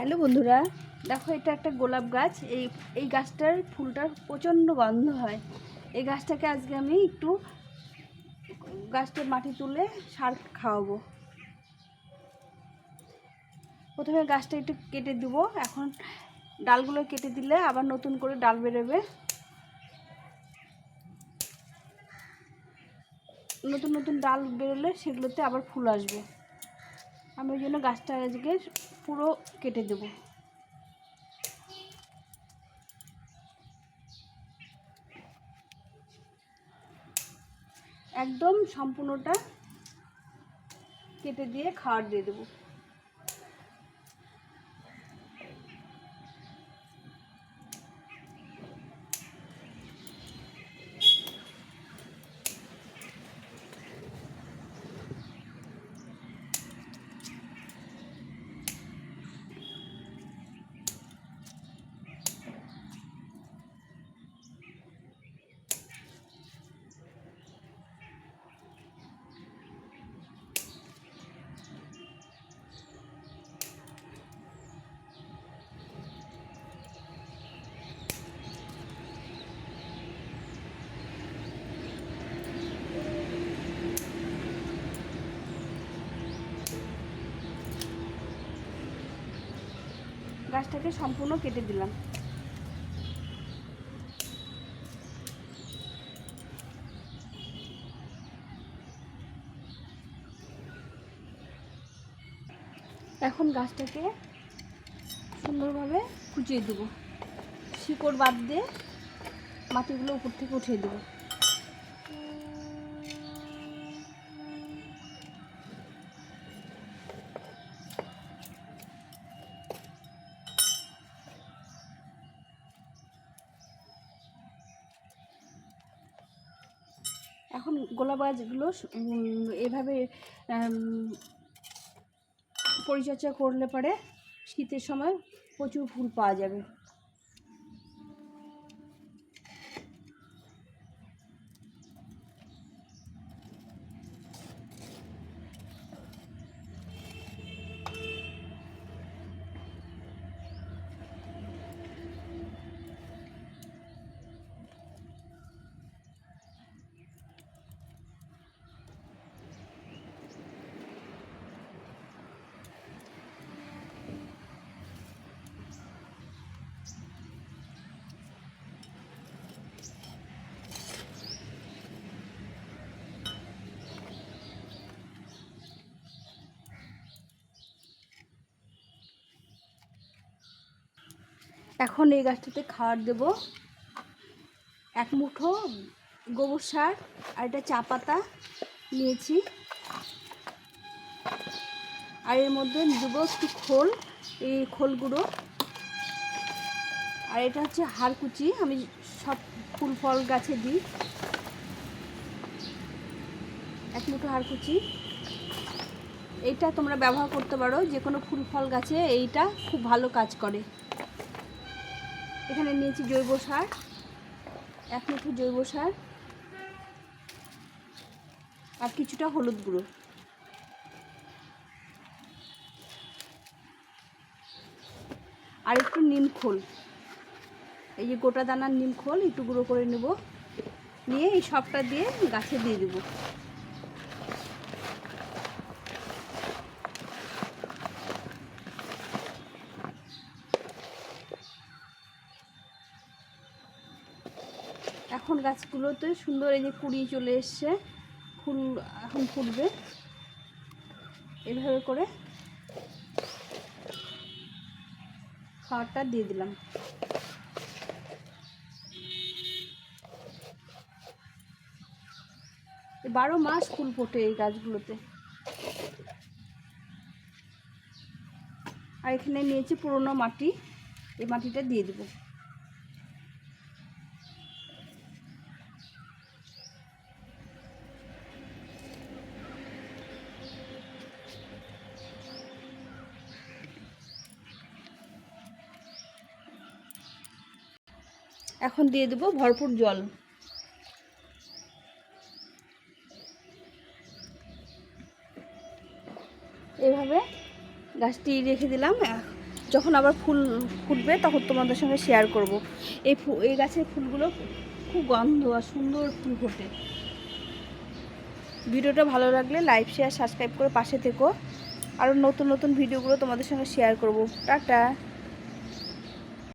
Hello বন্ধুরা, দেখো এটা একটা গোলাপ গাছ। এই এই গাছটার ফুলটার প্রচণ্ড গন্ধ হয়। এই গাছটাকে আজকে আমি একটু গাছটার মাটি তুলে সার খাওয়াবো। প্রথমে গাছটা একটু কেটে দিব। এখন ডালগুলো কেটে দিলে আবার নতুন করে ডাল বেরোবে। নতুন নতুন ডাল বেরোলে সেগুলোতে আবার ফুল আসবে। আমি ওই জন্য গাছটা আজকে পুরো কেটে দেব। একদম সম্পূর্ণটা কেটে দিয়ে খাওয়ার দিয়ে দেবো। গাছটাকে সম্পূর্ণ কেটে দিলাম। এখন গাছটাকে সুন্দরভাবে কুচিয়ে দেবো। শিকড় বাদ দিয়ে মাটিগুলো উপর থেকে উঠিয়ে দেবো। গোলাপ গাছগুলো এভাবে পরিচর্যা করলে পরে শীতের সময় প্রচুর ফুল পাওয়া যাবে। এখন এই গাছটাতে খাবার দেব। এক মুঠো গোবর সার আর এটা চা পাতা নিয়েছি। আর এর মধ্যে দেবো একটু খোল, এই খোল গুঁড়ো। আর এটা হচ্ছে হাড়কুচি, আমি সব ফুল ফল গাছে দিই। এক মুঠো হাড়কুচি। এইটা তোমরা ব্যবহার করতে পারো যে কোনো ফুল ফল গাছে, এইটা খুব ভালো কাজ করে। এখানে নিয়েছি জৈব সার, এক মুঠো জৈব সার আর কিছুটা হলুদ গুঁড়ো। আর একটু নিম খোল। এই যে গোটা দানার নিম খোল, একটু গুঁড়ো করে নেব। নিয়ে এই সবটা দিয়ে গাছে দিয়ে দেবো। এখন গাছগুলোতে সুন্দর এই যে কুড়ি চলে এসছে। ফুল এখন ফুটবে। এভাবে করে খাবারটা দিয়ে দিলাম। বারো মাস ফুল ফোটে এই গাছগুলোতে। আর এখানে নিয়েছি পুরোনো মাটি। এই মাটিটা দিয়ে দেবো। এখন দিয়ে দেবো ভরপুর জল। এভাবে গাছটি রেখে দিলাম। যখন আবার ফুল ফুটবে তখন তোমাদের সঙ্গে শেয়ার করব। এই এই গাছের ফুলগুলো খুব গন্ধ আর সুন্দর ফুল ফোটে। ভিডিওটা ভালো লাগলে লাইক শেয়ার সাবস্ক্রাইব করে পাশে থেকো। আরও নতুন নতুন ভিডিওগুলো তোমাদের সঙ্গে শেয়ার করব। টাটা!